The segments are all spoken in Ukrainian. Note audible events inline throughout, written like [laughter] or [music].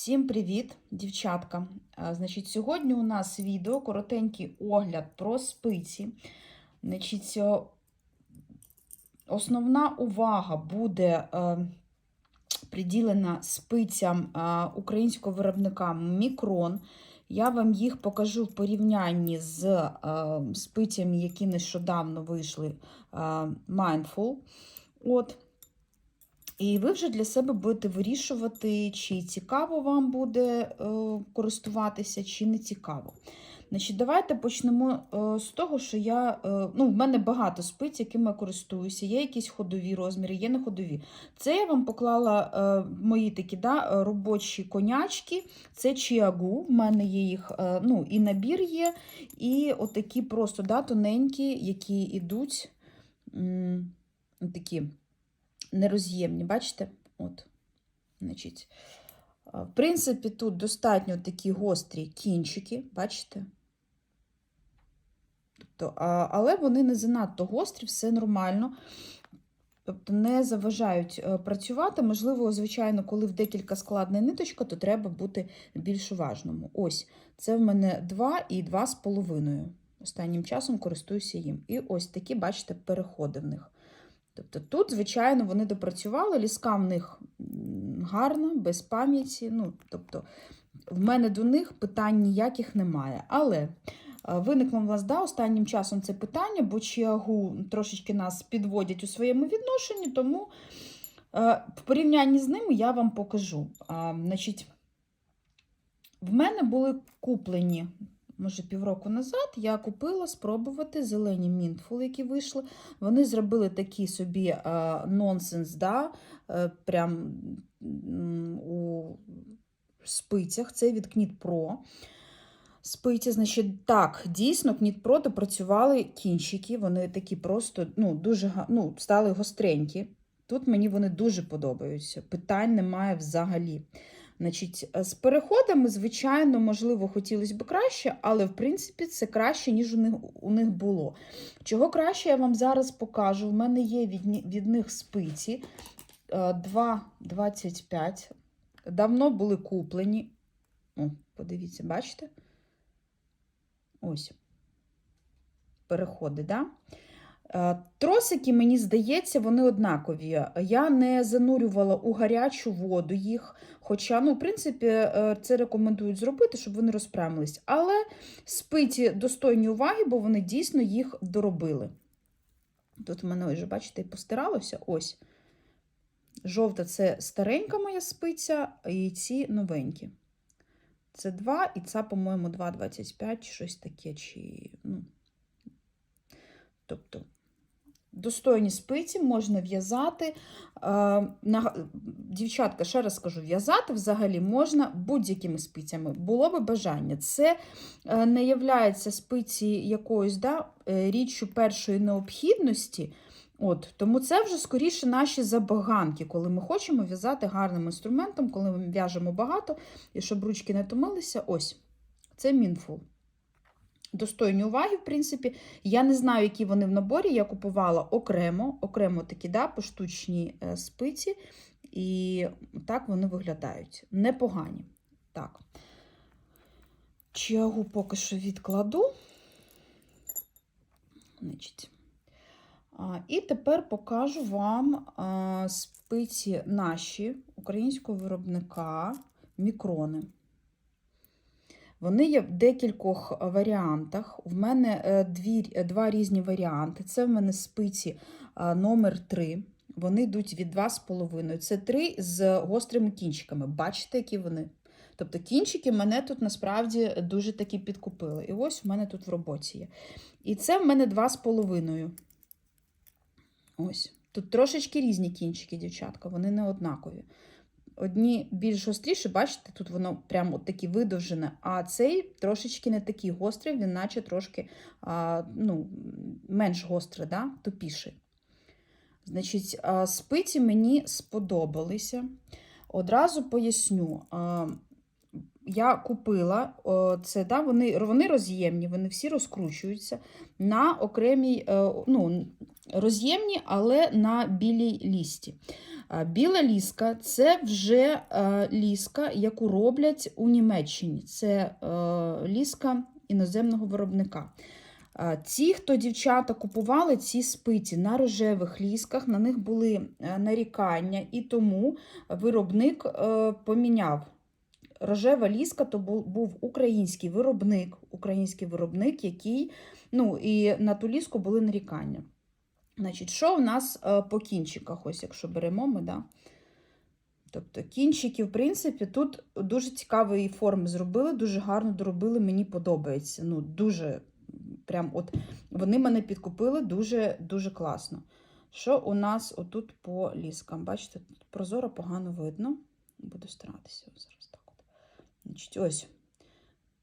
Всім привіт, дівчатка! Значить, сьогодні у нас відео, коротенький огляд про спиці. Значить, основна увага буде е, приділена спицям е, українського виробника Мікрон. Я вам їх покажу в порівнянні з е, спицями, які нещодавно вийшли е, Mindful. От. І ви вже для себе будете вирішувати, чи цікаво вам буде е, користуватися, чи не цікаво. Значить, Давайте почнемо е, з того, що я. Е, ну, в мене багато спиць, якими я користуюся. Є якісь ходові розміри, є не ходові. Це я вам поклала мої такі да, робочі конячки. Це чіагу. В мене є їх ну, і набір є, і отакі просто да, тоненькі, які йдуть. Такі нероз'ємні, бачите? От, значить, В принципі, тут достатньо такі гострі кінчики, бачите? Тобто, Але вони не занадто гострі, все нормально. Тобто не заважають е, працювати. Можливо, звичайно, коли в декілька складна ниточка, то треба бути більш уважному. Ось, це в мене 2 і 2,5. Останнім часом користуюся їм. І ось такі, бачите, переходи в них. Тобто тут, звичайно, вони допрацювали, ліска в них гарна, без пам'яті. Ну, тобто, в мене до них питань ніяких немає. Але виникло в вас да, останнім часом це питання, бо чиагу трошечки нас підводять у своєму відношенні, тому в порівнянні з ними я вам покажу. Значить, в мене були куплені може, півроку назад я купила спробувати зелені мінтфул, які вийшли. Вони зробили такий собі нонсенс, да, е, прям у спицях. Це від Pro. Спиці, значить, так, дійсно, Pro допрацювали кінчики, вони такі просто ну, дуже ну, стали гостренькі. Тут мені вони дуже подобаються. Питань немає взагалі. Значить, е, З переходами, звичайно, можливо, хотілося б краще, але, в принципі, це краще, ніж у них у них було. Чого краще, я вам зараз покажу. У мене є від, від них спиці 2,25. Е, Давно були куплені. О, подивіться, бачите? Ось. Переходи, так? Да? Е, тросики, мені здається, вони однакові. Я не занурювала у гарячу воду їх, хоча, ну, в принципі, е, це рекомендують зробити, щоб вони розпрямились. Але спиті достойні уваги, бо вони дійсно їх доробили. Тут в мене, вже, бачите, і постиралося. Ось. Жовта це старенька моя спиця, і ці новенькі. Це 2, і це, по-моєму, 2,25 чи щось таке. чи, ну, Тобто Достойні спиці можна в'язати. Дівчатка, ще раз скажу, в'язати взагалі можна будь-якими спицями. Було би бажання. Це е, не є спиці якоюсь да, е, річчю першої необхідності. От, Тому це вже скоріше наші забаганки, коли ми хочемо в'язати гарним інструментом, коли ми в'яжемо багато, і щоб ручки не томилися, ось це мінфул достойні уваги, в принципі. Я не знаю, які вони в наборі. Я купувала окремо, окремо такі да, поштучні е, спиці, і так вони виглядають. Непогані. Так. Чагу поки що відкладу. Значить. І тепер покажу вам спиці наші українського виробника мікрони. Вони є в декількох е, варіантах. У мене е, дві, е, два різні варіанти. Це в мене спиці номер 3 Вони йдуть від 2,5. Це три з гострими кінчиками. Бачите, які вони? Тобто кінчики мене тут насправді дуже таки підкупили. І ось у мене тут в роботі є. І це в мене 2,5. Ось. Тут трошечки різні кінчики, дівчатка, вони не однакові. Одні більш гостріші, бачите, тут воно прямо такі видовжене, а цей трошечки не такий гострий, він наче трошки а, ну, менш гострий, да? тупіший. Значить, спиці мені сподобалися. Одразу поясню. Я купила це, да, вони вони роз'ємні, вони всі розкручуються на окремій, е, ну, роз'ємні, але на білій лісті. Біла ліска це вже е, ліска, яку роблять у Німеччині. Це е, ліска іноземного виробника. Ті, хто дівчата купували ці спиці на рожевих лісках, на них були е, нарікання, і тому виробник поміняв. Рожева ліска то був український виробник, український виробник, який, ну, і на ту ліску були нарікання. Значить, що в нас е, по кінчиках, ось якщо беремо ми, да? Тобто кінчики, в принципі, тут дуже цікавої форми зробили, дуже гарно доробили, мені подобається. Ну, дуже, прям от вони мене підкупили дуже, дуже класно. Що у нас отут по ліскам? Бачите, тут прозоро погано видно. Буду старатися зараз так. От. Значить, ось.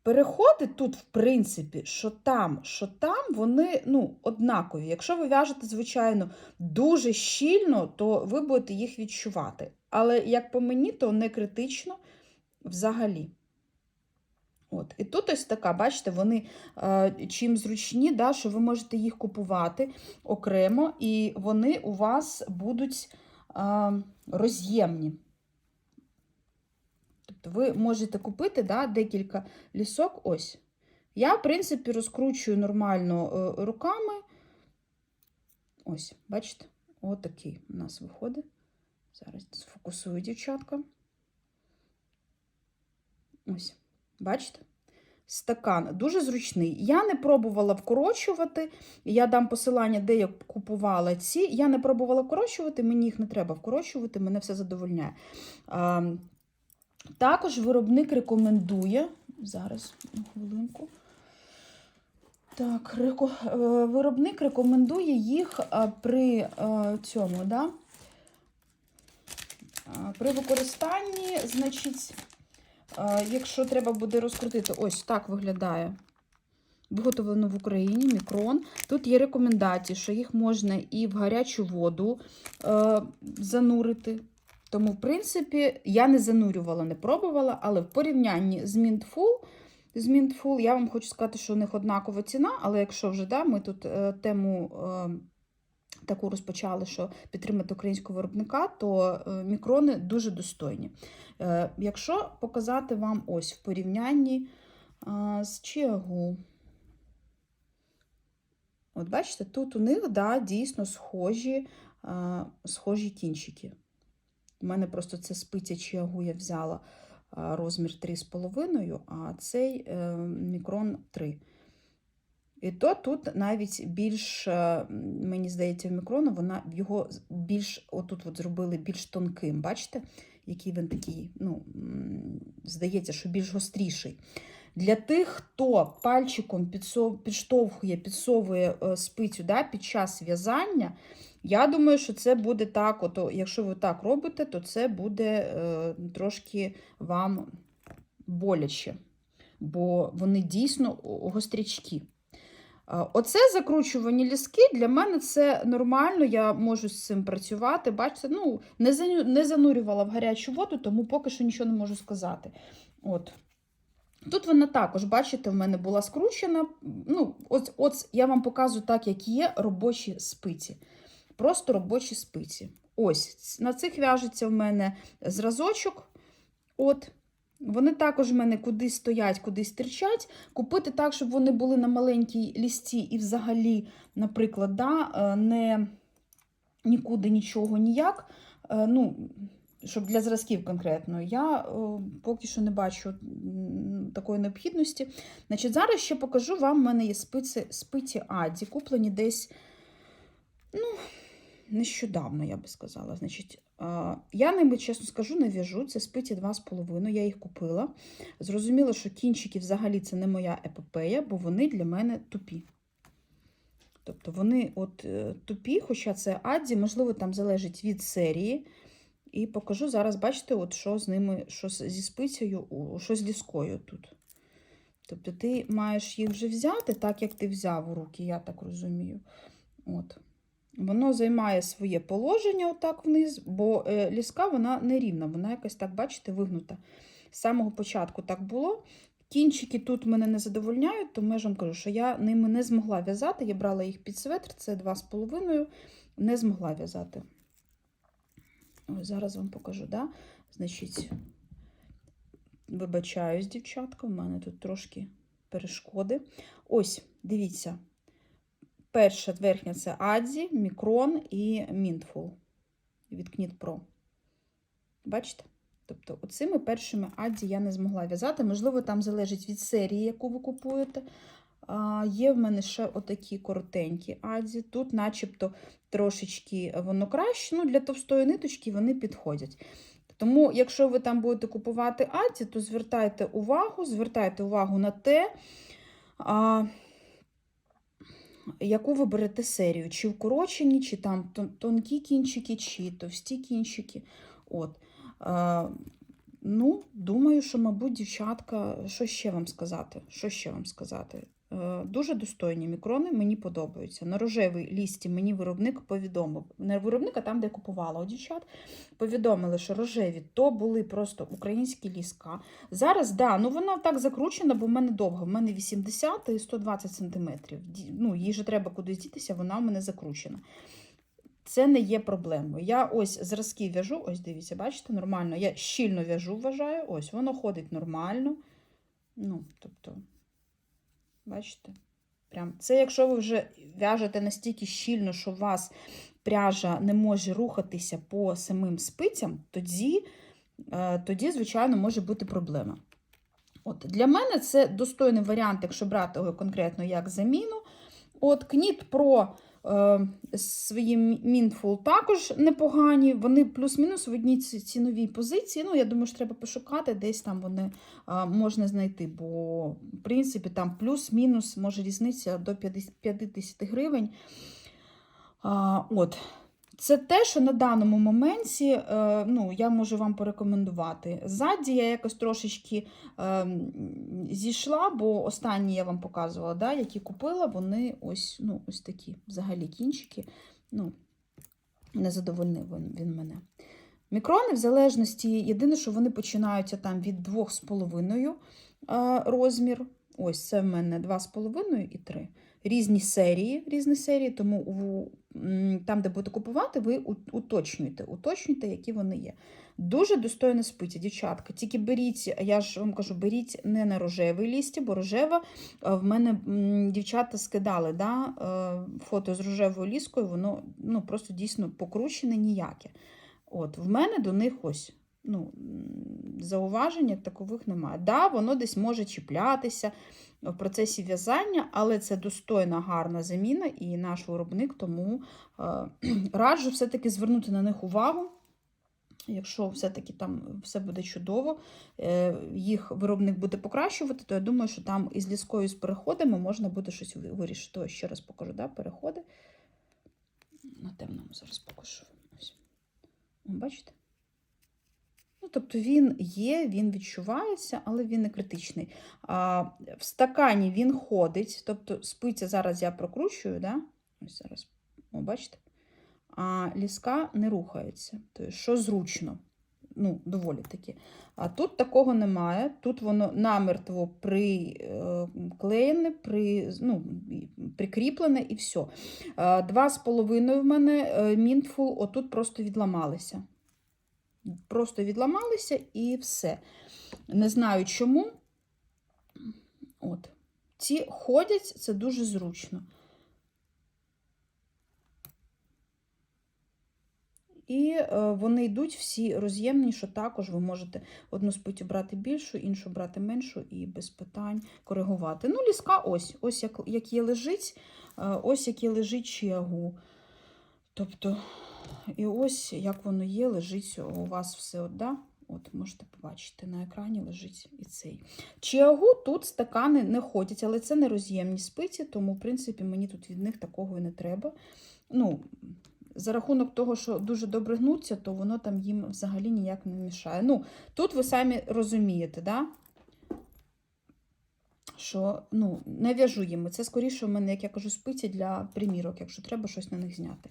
Переходи тут, в принципі, що там, що там, вони ну, однакові. Якщо ви в'яжете, звичайно, дуже щільно, то ви будете їх відчувати. Але, як по мені, то не критично взагалі. От. І тут ось така, бачите, вони е, чим зручні, да, що ви можете їх купувати окремо, і вони у вас будуть е, роз'ємні. Тобто ви можете купити да, декілька лісок. Ось. Я, в принципі, розкручую нормально е, руками. Ось, бачите? Отакий у нас виходить. Зараз сфокусую дівчатка. Ось, бачите? Стакан дуже зручний. Я не пробувала вкорочувати. Я дам посилання, де я купувала ці. Я не пробувала вкорочувати, мені їх не треба вкорочувати, мене все задовольняє. Також виробник рекомендує. Зараз, хвилинку. Так, е, виробник рекомендує їх при е, цьому, да? При використанні, значить, е, якщо треба буде розкрутити, ось так виглядає. Виготовлено в Україні мікрон. Тут є рекомендації, що їх можна і в гарячу воду е, занурити. Тому, в принципі, я не занурювала, не пробувала, але в порівнянні з Mintful, з Mintful, я вам хочу сказати, що у них однакова ціна, але якщо вже да, ми тут е, тему е, таку розпочали, що підтримати українського виробника, то е, мікрони дуже достойні. Якщо показати вам ось в порівнянні з Чиагу, от бачите, тут у них да, дійсно схожі, схожі кінчики. У мене просто це спиця чиагу я взяла розмір 3,5, а цей е, мікрон 3. І то тут навіть більш, е, мені здається, в мікрону вона його більш, отут от зробили більш тонким. Бачите, який він такий, ну, здається, що більш гостріший. Для тих, хто пальчиком підсов- підштовхує, підсовує е, спицю да, під час в'язання, я думаю, що це буде так, от, якщо ви так робите, то це буде е, трошки вам боляче, бо вони дійсно гострячки. Е, Оце закручувані ліски для мене це нормально, я можу з цим працювати. Бачите, ну, не занурювала в гарячу воду, тому поки що нічого не можу сказати. От. Тут вона також, бачите, в мене була скручена. Ну, ось, ось я вам показую так, як є робочі спиці. Просто робочі спиці. Ось, на цих в'яжеться в мене зразочок. От. Вони також в мене кудись стоять, кудись стирчать. Купити так, щоб вони були на маленькій лісті і взагалі, наприклад, да, е, не нікуди нічого ніяк. Е, Ну, щоб для зразків конкретно, я о, поки що не бачу такої необхідності. Значить, Зараз ще покажу вам, в мене є спиці, спиці Аді, куплені десь ну, нещодавно, я би сказала. Значить, Я ними, чесно скажу, не в'яжу. Це спиці 2,5, я їх купила. Зрозуміло, що кінчики взагалі це не моя епопея, бо вони для мене тупі. Тобто вони от е, тупі, хоча це Адді, можливо, там залежить від серії. І покажу зараз, бачите, от що з ними, що зі спицею, що з ліскою тут. Тобто ти маєш їх вже взяти, так як ти взяв у руки, я так розумію. От. Воно займає своє положення отак вниз, бо е, ліска вона не рівна, вона якась так, бачите, вигнута. З самого початку так було. Кінчики тут мене не задовольняють, тому я ж вам кажу, що я ними не змогла в'язати. Я брала їх під светр, це 2,5, не змогла в'язати. Ось зараз вам покажу, да? Значить, вибачаюсь, дівчатка, в мене тут трошки перешкоди. Ось, дивіться. Перша верхня це Адзі, Мікрон і Мінтфул від Pro. Бачите? Тобто, оцими першими Адзі я не змогла в'язати. Можливо, там залежить від серії, яку ви купуєте. А, Є в мене ще отакі коротенькі адзі. Тут, начебто, трошечки воно краще. Ну, для товстої ниточки вони підходять. Тому, якщо ви там будете купувати адзі, то звертайте увагу, звертайте увагу на те, а, яку ви берете серію. Чи вкорочені, чи там тонкі кінчики, чи товсті кінчики. От. А, ну, думаю, що, мабуть, дівчатка, що ще вам сказати? Що ще вам сказати? Е, Дуже достойні мікрони, мені подобаються. На рожевій лісті мені виробник повідомив. Не виробник, а там, де купувала у дівчат, повідомили, що рожеві то були просто українські ліска. Зараз, да, ну вона так закручена, бо в мене довго. В мене 80 і 120 сантиметрів. Ну, їй же треба кудись дітися, вона в мене закручена. Це не є проблемою. Я ось зразки в'яжу, ось дивіться, бачите, нормально. Я щільно в'яжу, вважаю, ось воно ходить нормально. Ну, тобто, бачите? Прям. Це якщо ви вже в'яжете настільки щільно, що у вас пряжа не може рухатися по самим спицям, тоді, е, тоді звичайно, може бути проблема. От, для мене це достойний варіант, якщо брати його конкретно як заміну. От Кніт Pro е, свої Mindful також непогані. Вони плюс-мінус в одній ці- ціновій позиції. Ну, я думаю, що треба пошукати, десь там вони е, можна знайти, бо, в принципі, там плюс-мінус, може різниця до 50 50 гривень. От. Це те, що на даному моменті е, ну, я можу вам порекомендувати. Ззаді я якось трошечки е, зійшла, бо останні я вам показувала, да, які купила, вони ось, ну, ось такі взагалі кінчики. Ну, не задовольнив він, мене. Мікрони, в залежності, єдине, що вони починаються там від 2,5 е, розмір. Ось це в мене 2,5 і 3. Різні серії, різні серії, тому у, там, де будете купувати, ви у- уточнюйте, уточнюйте, які вони є. Дуже достойно спиці, дівчатка. Тільки беріть, я ж вам кажу, беріть не на рожевій лісті, бо рожева е, в мене дівчата скидали да, е, фото з рожевою ліскою, воно ну, просто дійсно покручене ніяке. От, в мене до них ось ну, зауваження такових немає. Да, воно десь може чіплятися в процесі в'язання, але це достойна, гарна заміна і наш виробник, тому е, [clears throat] раджу все-таки звернути на них увагу. Якщо все-таки там все буде чудово, е, їх виробник буде покращувати, то я думаю, що там із ліскою з переходами можна буде щось вирішити. Ось ще раз покажу, да, переходи. На темному зараз покажу. Ось. Бачите? Ну, тобто він є, він відчувається, але він не критичний. А, в стакані він ходить, тобто спиця зараз я прокручую, да? ось зараз, о, бачите? А ліска не рухається, тобто, що зручно, ну, доволі таки. А тут такого немає, тут воно намертво приклеєне, при, ну, прикріплене і все. Два з половиною в мене е, мінтфул, отут просто відламалися. Просто відламалися і все. Не знаю чому. От. Ці ходять, це дуже зручно. І е, вони йдуть всі роз'ємні, що також ви можете одну спицю брати більшу, іншу брати меншу і без питань коригувати. Ну, ліска ось, ось як, як є лежить, е, ось як є лежить чиагу. Тобто, і ось як воно є, лежить у вас все от, да? От можете побачити, на екрані лежить і цей. Чиагу тут стакани не ходять, але це не роз'ємні спиці, тому, в принципі, мені тут від них такого і не треба. Ну, за рахунок того, що дуже добре гнуться, то воно там їм взагалі ніяк не мішає. Ну, тут ви самі розумієте, да? що ну, не в'яжу їм. Це скоріше в мене, як я кажу, спиці для примірок, якщо треба щось на них зняти.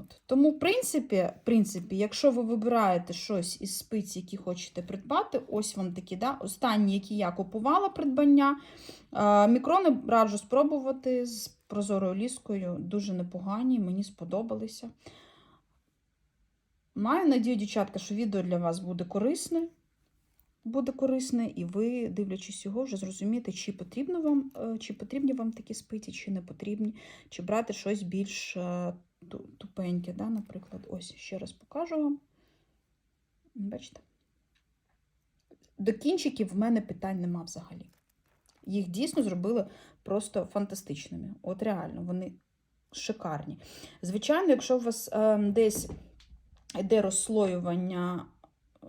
От. Тому, в принципі, в принципі, якщо ви вибираєте щось із спиць, які хочете придбати, ось вам такі, да, останні, які я купувала придбання. Е, Мікрони раджу спробувати з прозорою ліскою, дуже непогані, мені сподобалися. Маю надію, дівчатка, що відео для вас буде корисне. Буде корисне, і ви, дивлячись його, вже зрозумієте, чи потрібно вам, е, чи потрібні вам такі спиці, чи не потрібні, чи брати щось більш е, тупеньке, да, наприклад. Ось ще раз покажу вам. Бачите? До кінчиків в мене питань нема взагалі. Їх дійсно зробили просто фантастичними. От реально, вони шикарні. Звичайно, якщо у вас е, десь йде розслоювання е,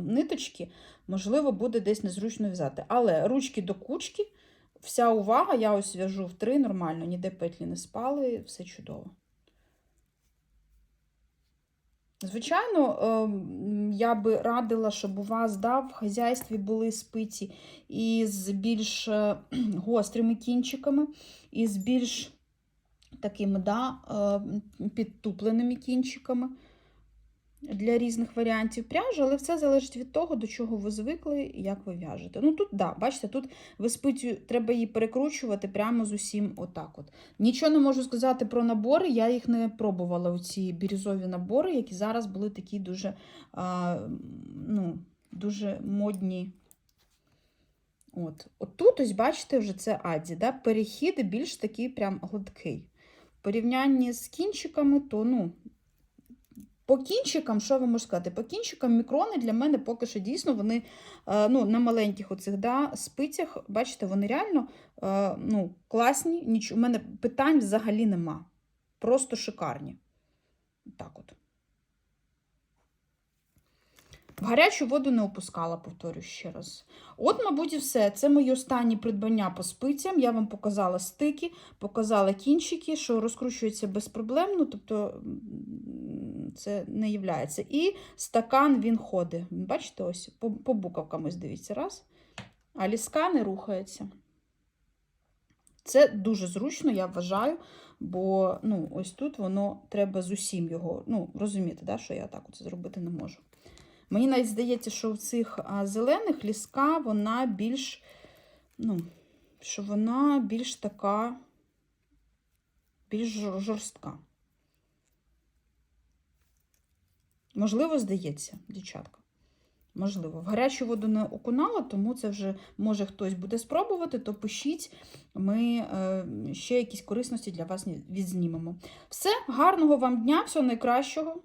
ниточки, можливо, буде десь незручно взяти. Але ручки до кучки, вся увага, я ось в'яжу в три нормально, ніде петлі не спали, все чудово. Звичайно, ем, я би радила, щоб у вас да, в хазяйстві були спиці із більш е, [clears throat] гострими кінчиками, із більш такими да, е, підтупленими кінчиками для різних варіантів пряжі, але все залежить від того, до чого ви звикли і як ви в'яжете. Ну тут, да, бачите, тут ви спицю, треба її перекручувати прямо з усім отак. от. Нічого не можу сказати про набори, я їх не пробувала, оці бірюзові набори, які зараз були такі дуже, а, ну, дуже модні. От. От тут, ось, бачите, вже це Аді, да? перехід більш такий прям гладкий. В порівнянні з кінчиками, то ну, по кінчикам, що ви можете сказати? По кінчикам мікрони для мене поки що дійсно вони е, ну, на маленьких оцих да, спицях, бачите, вони реально е, ну, класні. Ніч... У мене питань взагалі нема. Просто шикарні. Так от. В гарячу воду не опускала, повторю ще раз. От, мабуть, і все. Це мої останні придбання по спицям. Я вам показала стики, показала кінчики, що розкручується безпроблемно, тобто м, це не являється. І стакан він ходить. Бачите, ось по, по буковкам ось дивіться, раз. А ліска не рухається. Це дуже зручно, я вважаю, бо ну, ось тут воно треба з усім його. Ну, розумієте, да, що я так оце зробити не можу. Мені навіть здається, що в цих зелених ліска вона більш, ну, що вона більш така, більш жорстка. Можливо, здається, дівчатка. Можливо. В гарячу воду не окунала, тому це вже може хтось буде спробувати, то пишіть, ми е, ще якісь корисності для вас відзнімемо. Все, гарного вам дня, всього найкращого.